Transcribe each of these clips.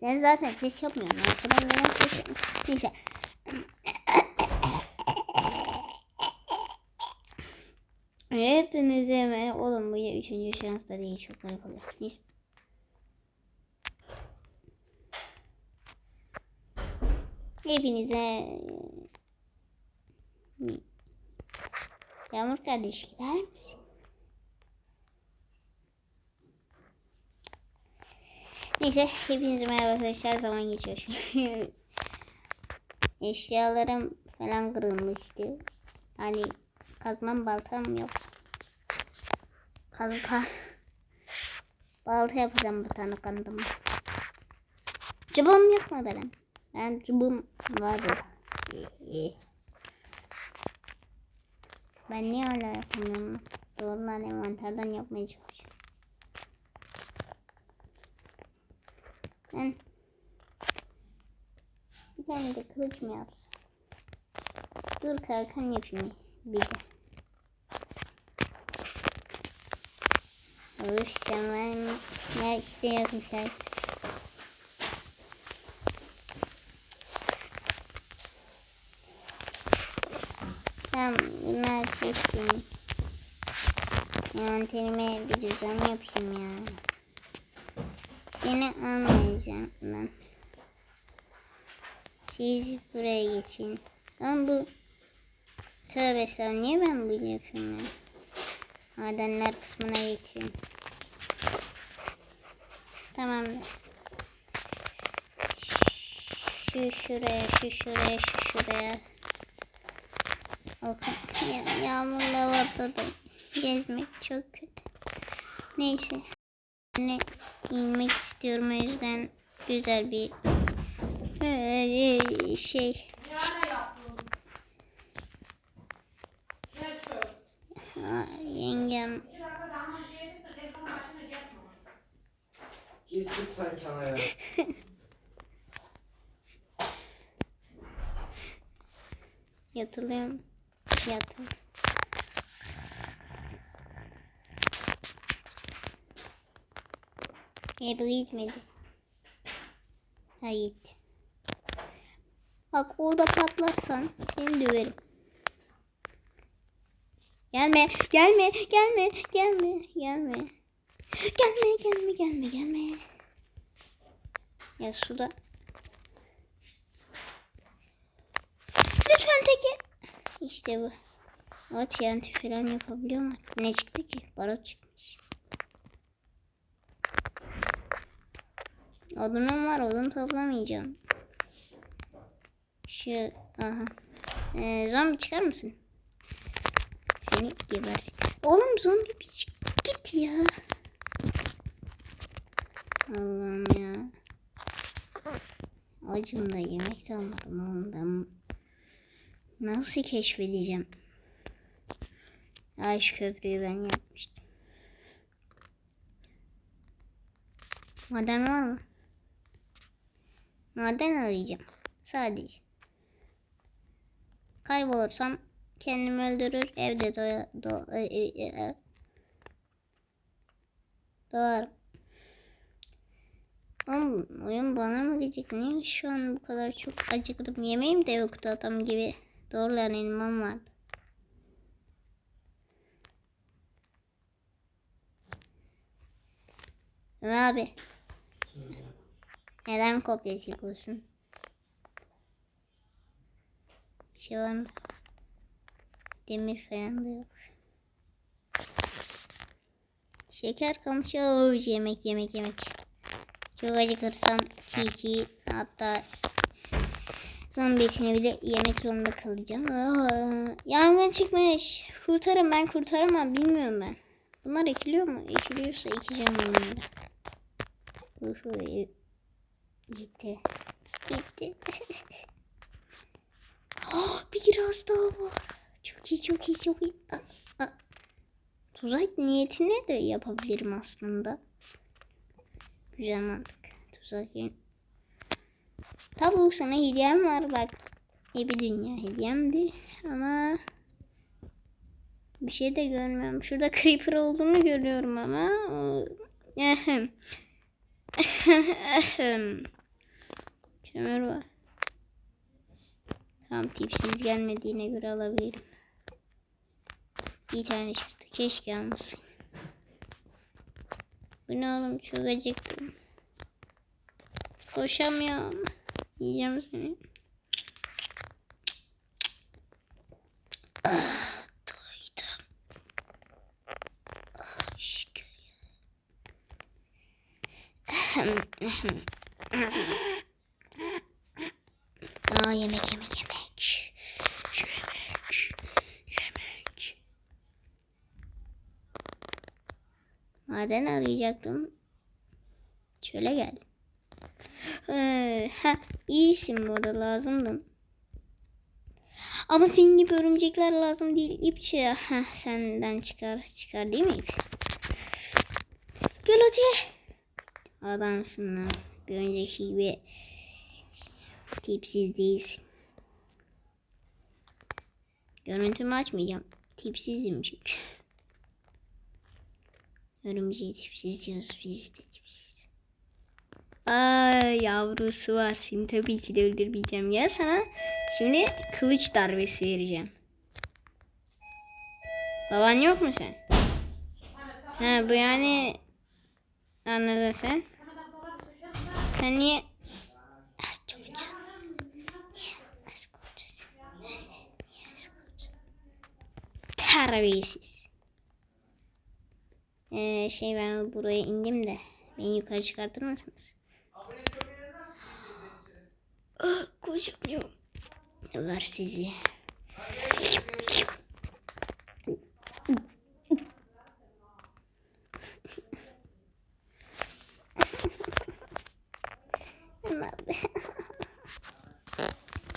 Sen zaten ses yapmıyorsun. Arkadan benim ses. Neyse. Hepinize mi? Oğlum bu ya üçüncü şans da değil. Çok garip oluyor. Neyse. Hepinize Yağmur kardeş gider misin? Neyse hepinize merhaba arkadaşlar zaman geçiyor. Eşyalarım falan kırılmıştı. Hani kazmam baltam yok. Kazma balta yapacağım bir tane kandım. Çubuğum yok mu benim? Ben çubuğum var. Ben niye hala yapamıyorum? Doğrudan envanterden yapmaya çalışıyorum. Ben bir tane de kılıç mı yapsam? Dur kalkan yapayım bir de. Üf sen ya işte yapmışlar. Tamam bunlar kesin. Envanterime bir düzen yapayım ya. Seni almayacağım lan. Siz buraya geçin. Ama bu Tövbe estağfurullah niye ben böyle yapıyorum ya? Madenler kısmına geçeyim. Tamamdır. Şu şuraya, şu şuraya, şu şuraya. Ya, yağmurlu havada da gezmek çok kötü. Neyse. Hani inmek istiyorum o yüzden güzel bir şey. Yengem Geçtik sen kenara. yatılıyorum. Yatıl. E bu gitmedi. Ha gitti. Bak orada patlarsan seni döverim. Gelme, gelme, gelme, gelme, gelme. Gelme, gelme, gelme, gelme. Ya suda. Lütfen teke. İşte bu. O TNT falan yapabiliyor mu? Ne çıktı ki? Barut çıkmış. Odunum var, odun toplamayacağım. Şu, aha. Ee, zombi çıkar mısın? Seni gebersin. Oğlum zombi bir çık git ya. Allah'ım ya. Acım da yemek de almadım oğlum ben. Nasıl keşfedeceğim? Ay şu köprüyü ben yapmıştım. Maden var mı? Maden arayacağım. Sadece. Kaybolursam kendimi öldürür. Evde doya, do, e, e, e, doğarım. Oğlum oyun bana mı diyecek? Niye şu an bu kadar çok acıktım? Yemeğim de yoktu adam gibi. Doğru lan elmam vardı. Ömer abi neden kopya çekiyorsun? Bir şey var mı? Demir falan da yok. Şeker kamışı Oo, yemek yemek yemek. Çok acıkırsam çiğ çiğ hatta zombisini bile yemek zorunda kalacağım. Aa, yangın çıkmış. Kurtarın ben kurtaramam bilmiyorum ben. Bunlar ekiliyor mu? Ekiliyorsa ekeceğim bunları. E- gitti. Gitti. Ah, bir kiraz daha var. Çok iyi çok iyi çok iyi. Ah, ah. Tuzak niyetine de yapabilirim aslında. Güzel mantık. Tuzak yer- Tavuk sana hediyem var bak. Ne bir dünya hediyemdi ama bir şey de görmüyorum. Şurada creeper olduğunu görüyorum ama Ehem. Ehem. Kömür var. Tamam tipsiz gelmediğine göre alabilirim. Bir tane çıktı. Keşke almasın. Bu ne oğlum çok acıktım. Koşamıyorum. Yiyeceğim seni. Ah, doydum. Ah, şükür Aa yemek yemek yemek. Yemek. Yemek. Maden arayacaktım. Çöle gel. Ee, ha, iyisin bu arada lazımdın. Ama senin gibi örümcekler lazım değil. İpçi ha senden çıkar çıkar değil mi ip? Gel hadi. Adamsın lan. Bir önceki gibi tipsiz değilsin. Görüntümü açmayacağım. Tipsizim çünkü. Örümceği tipsiz diyoruz biz de tipsiz. Ay yavrusu var. Seni tabii ki de öldürmeyeceğim. Ya sana şimdi kılıç darbesi vereceğim. Baban yok mu sen? Ha bu yani anladın sen. Sen niye Az çok çok. Niye az konuşuyorsun? Söyle, niye az konuşuyorsun? Terbiyesiz. Ee, şey ben buraya indim de beni yukarı çıkartır mısınız? Ah, koşamıyorum. Var sizi?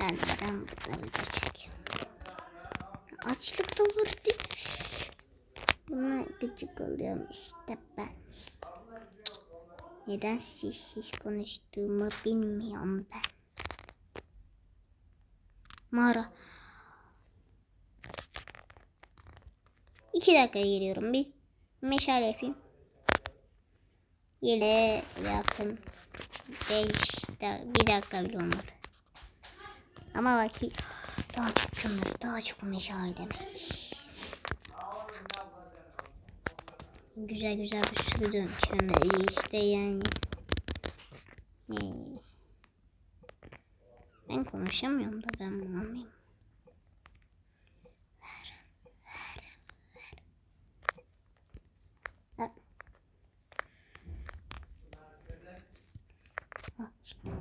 ben ben burada video çekiyorum. Açlık da vurdu. Buna gıcık oluyorum işte ben. Neden sessiz konuştuğumu bilmiyorum ben. Mağara. İki dakika geliyorum. Bir meşale yapayım. Yine yaptım. Beş da bir dakika bile olmadı. Ama ki daha çok kömür, daha çok meşale demek. Güzel güzel bir sürdüm kömür işte yani. Ben konuşamıyorum da ben bunu almayayım. Ha. Ah, çıktı.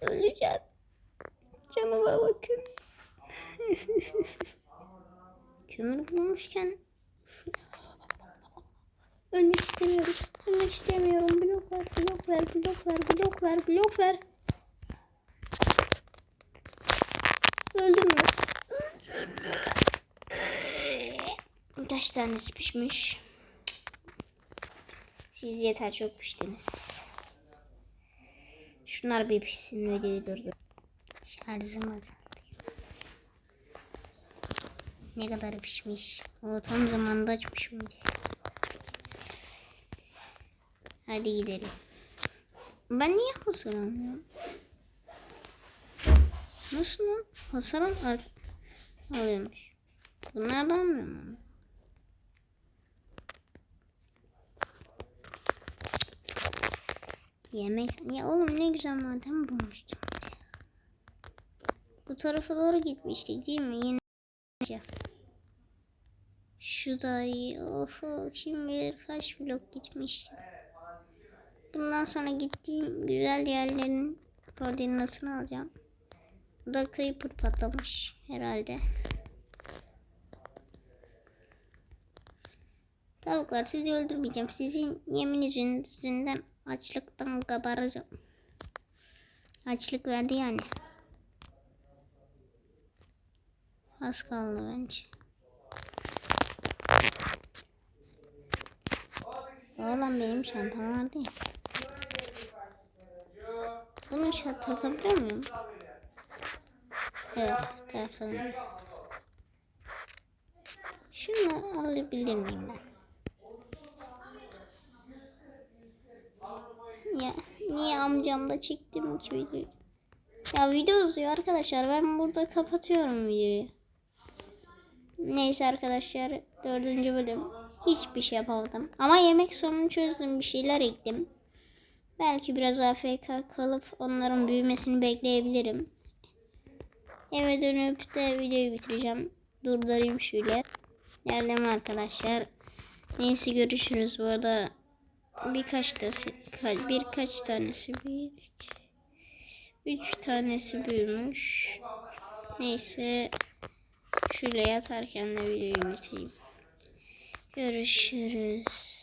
Öleceğim. Canıma bakın. Kömür bulmuşken Ölmek istemiyorum. Ölmek istemiyorum. Blok ver, blok ver, blok ver, blok ver, blok ver. Öldüm mü? Kaç tanesi pişmiş? Siz yeter çok piştiniz. Şunlar bir pişsin videoyu durdur. Şarjım azaldı. Ne kadar pişmiş. O tam zamanda açmışım diye. Hadi gidelim. Ben niye hasar almıyorum? Nasıl lan? Hasar al alıyormuş. Bunlardan almıyorum ama. Yemek. Ya oğlum ne güzel maden bulmuştum. Bu tarafa doğru gitmiştik değil mi? Yine şu da iyi. Of of kim bilir kaç blok gitmiştim. Bundan sonra gittiğim güzel yerlerin koordinatını alacağım. Bu da creeper patlamış herhalde. Tavuklar sizi öldürmeyeceğim. Sizin yemin yüzünden açlıktan kabaracağım. Açlık verdi yani. Az kaldı bence. Oğlum benim çantam vardı ya. Bunu şart takabiliyor muyum? Evet, takalım. Şunu alabilir miyim ben? Ya niye amcamla çektim ki videoyu? Ya video uzuyor arkadaşlar. Ben burada kapatıyorum videoyu. Neyse arkadaşlar dördüncü bölüm. Hiçbir şey yapamadım. Ama yemek sorunu çözdüm. Bir şeyler ektim. Belki biraz AFK kalıp onların büyümesini bekleyebilirim. Eve dönüp de videoyu bitireceğim. Durdurayım şöyle. Geldim arkadaşlar. Neyse görüşürüz. Bu arada birkaç ka- birkaç tanesi bir iki, üç tanesi büyümüş. Neyse şöyle yatarken de videoyu bitireyim. Görüşürüz.